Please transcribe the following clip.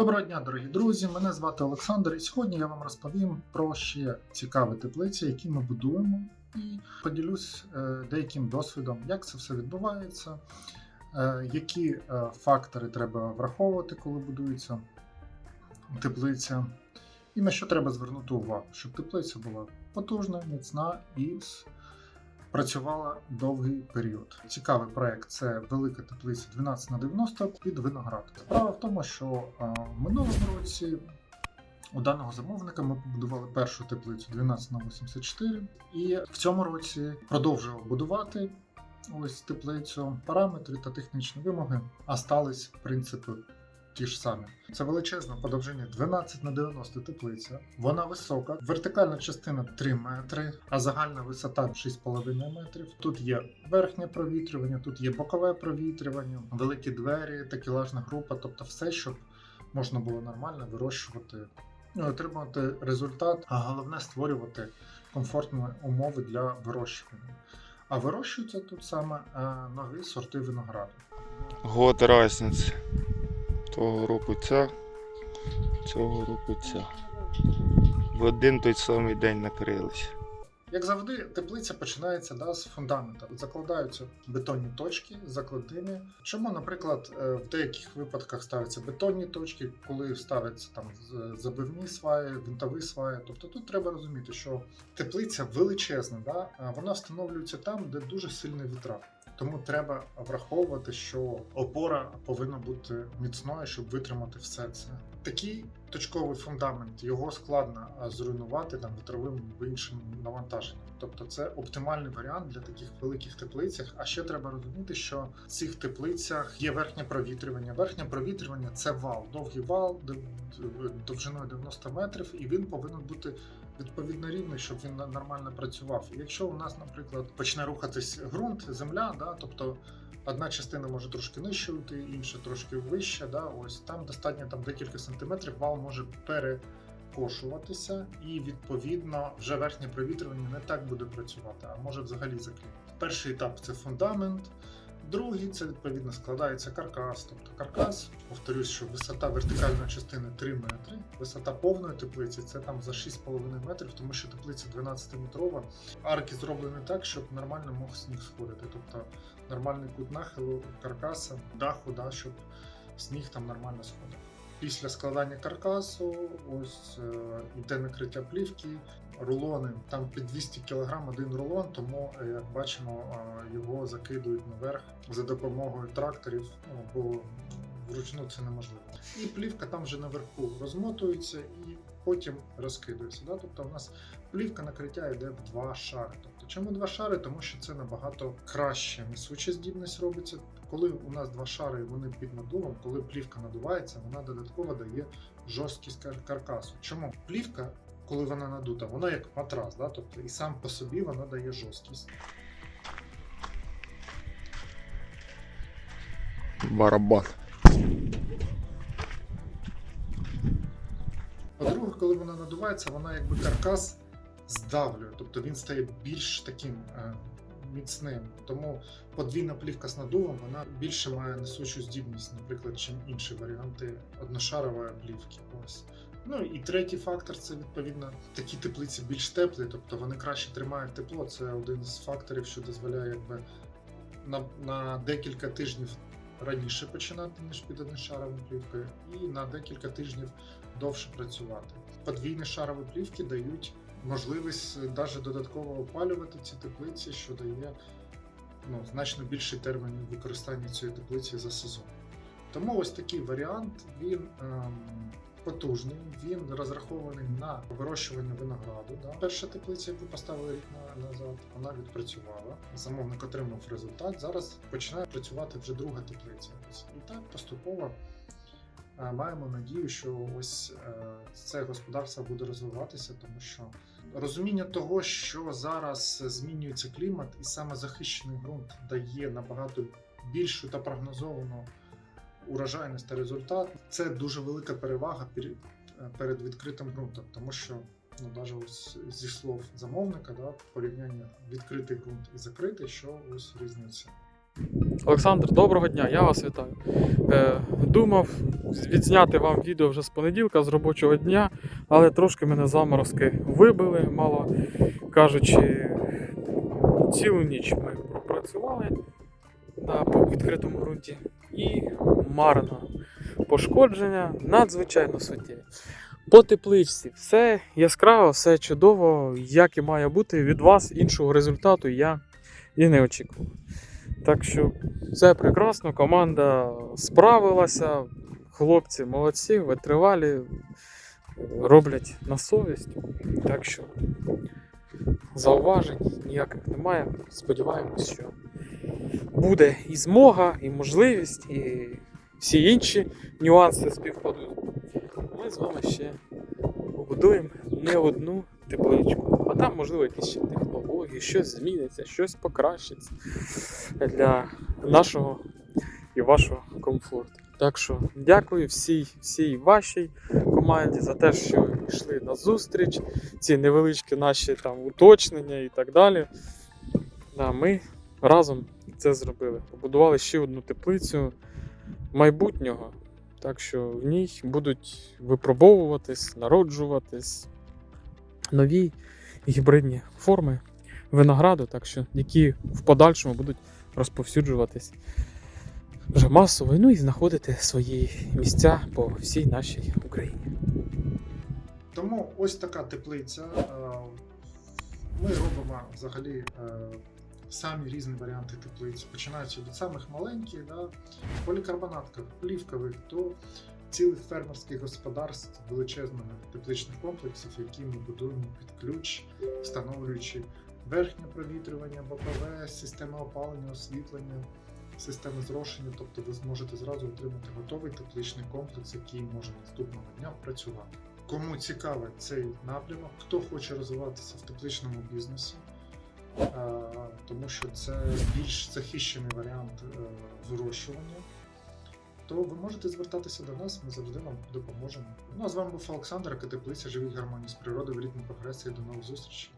Доброго дня, дорогі друзі! Мене звати Олександр, і сьогодні я вам розповім про ще цікаві теплиці, які ми будуємо, і поділюсь е, деяким досвідом, як це все відбувається, е, які е, фактори треба враховувати, коли будується теплиця, і на що треба звернути увагу, щоб теплиця була потужна, міцна і с- працювала довгий період. Цікавий проект це велика теплиця 12 на 90 під виноград. Справа в тому, що в минулому році у даного замовника ми побудували першу теплицю 12 на 84 і в цьому році продовжував будувати. Ось теплицю, параметри та технічні вимоги остались в принципі ті ж самі. Це величезна по довжині 12 на 90 теплиця. Вона висока, вертикальна частина 3 метри, а загальна висота 6,5 метрів. Тут є верхнє провітрювання, тут є бокове провітрювання, великі двері, такелажна група, тобто все, щоб можна було нормально вирощувати, ну, і отримати результат, а головне створювати комфортні умови для вирощування. А вирощуються тут саме е, нові сорти винограду. Год разниці. Того року цього року ця. В один той самий день накрились. Як завжди, теплиця починається да, з фундамента. Закладаються бетонні точки, закладини. Чому, наприклад, е, в деяких випадках ставляться бетонні точки, коли ставляться там забивні сваї, винтові сваї. Тобто тут треба розуміти, що теплиця величезна, да? вона встановлюється там, де дуже сильний вітрак. Тому треба враховувати, що опора повинна бути міцною, щоб витримати все це. Такий точковий фундамент його складно зруйнувати там вітровим або іншим навантаженням. Тобто це оптимальний варіант для таких великих теплицях. А ще треба розуміти, що в цих теплицях є верхнє провітрювання. Верхнє провітрювання це вал, довгий вал довжиною 90 метрів, і він повинен бути відповідно рівний, щоб він нормально працював. Якщо у нас, наприклад, почне рухатись ґрунт, земля, да, тобто одна частина може трошки нижче йти, інша трошки вище. Да, ось там достатньо там декілька сантиметрів, вал може перекошуватися, і відповідно вже верхнє провітрювання не так буде працювати, а може взагалі заклінити. Перший етап це фундамент. Другий це відповідно складається каркас. Тобто каркас, повторюсь, що висота вертикальної частини 3 метри, висота повної теплиці це там за 6,5 метрів, тому що теплиця 12-метрова. Арки зроблені так, щоб нормально мог сніг сходити. Тобто нормальний кут нахилу каркаса, даху, да, щоб сніг там нормально сходив. Після складання каркасу, ось е, іде накриття плівки, рулони. Там під 200 кг один рулон, тому е, як бачимо, е, його закидують наверх за допомогою тракторів, бо вручну це неможливо. І плівка там вже наверху розмотується і потім розкидується. Да? Тобто у нас плівка накриття йде в два шари. Тобто, чому два шари? Тому що це набагато краще несуча здібність робиться. Коли у нас два шари, вони під надувом, коли плівка надувається, вона додатково дає жорсткість кар- каркасу. Чому плівка, коли вона надута, вона як матрас, да? тобто і сам по собі вона дає жорсткість. Барабан. По-друге, коли вона надувається, вона якби каркас здавлює, тобто він стає більш таким е, міцним. Тому подвійна плівка з надувом вона більше має несучу здібність, наприклад, чим інші варіанти одношарової плівки. Ось. Ну і третій фактор це відповідно такі теплиці більш теплі, тобто вони краще тримають тепло. Це один з факторів, що дозволяє якби на, на декілька тижнів раніше починати, ніж під одношаровою плівкою, і на декілька тижнів довше працювати. Подвійні шарові плівки дають можливість навіть додатково опалювати ці теплиці, що дає ну, значно більший термін використання цієї теплиці за сезон. Тому ось такий варіант він ем, потужний, він розрахований на вирощування винограду. Да. Перша теплиця, яку поставили рік назад, вона відпрацювала. Замовник отримав результат. Зараз починає працювати вже друга теплиця. І так поступово е, маємо надію, що ось е, це господарство буде розвиватися, тому що розуміння того, що зараз змінюється клімат, і саме захищений ґрунт дає набагато більшу та прогнозовану урожайність та результат. Це дуже велика перевага перед, відкритим ґрунтом, тому що ну, навіть ось зі слов замовника, да, порівняння відкритий ґрунт і закритий, що ось різниця. Олександр, доброго дня, я вас вітаю. Е, думав відзняти вам відео вже з понеділка, з робочого дня, але трошки мене заморозки вибили, мало кажучи, цілу ніч ми пропрацювали на відкритому ґрунті і марно. Пошкодження надзвичайно суттєві. По тепличці все яскраво, все чудово, як і має бути. Від вас іншого результату я і не очікував. Так що все прекрасно, команда справилася, хлопці молодці, витривалі, роблять на совість. Так що зауважень ніяких немає. Сподіваємось, що буде і змога, і можливість, і всі інші нюанси співпадуть. Ми з вами ще побудуємо не одну тепличку, а там, можливо, якісь ще технології, щось зміниться, щось покращиться для нашого і вашого комфорту. Так що дякую всій, всій вашій команді за те, що йшли на зустріч, ці невеличкі наші там уточнення і так далі. Да, ми разом це зробили. Побудували ще одну теплицю майбутнього. Так що в ній будуть випробовуватись, народжуватись нові гібридні форми винограду, так що, які в подальшому будуть розповсюджуватись вже масово, ну і знаходити свої місця по всій нашій Україні. Тому ось така теплиця. Е, Ми робимо взагалі е, самі різні варіанти теплиць, починаючи від самих маленьких, да, полікарбонатних, плівкових до цілих фермерських господарств, величезних тепличних комплексів, які ми будуємо під ключ, встановлюючи верхнє провітрювання, бокове, системи опалення, освітлення, системи зрошення. Тобто ви зможете зразу отримати готовий тепличний комплекс, який може наступного дня працювати. Кому цікавий цей напрямок, хто хоче розвиватися в тепличному бізнесі, тому що це більш захищений варіант е, вирощування, то ви можете звертатися до нас, ми завжди вам допоможемо. Ну а з вами був Олександр, Теплиця, живіть гармонії з природою, в ритмі прогресії. До нових зустрічей.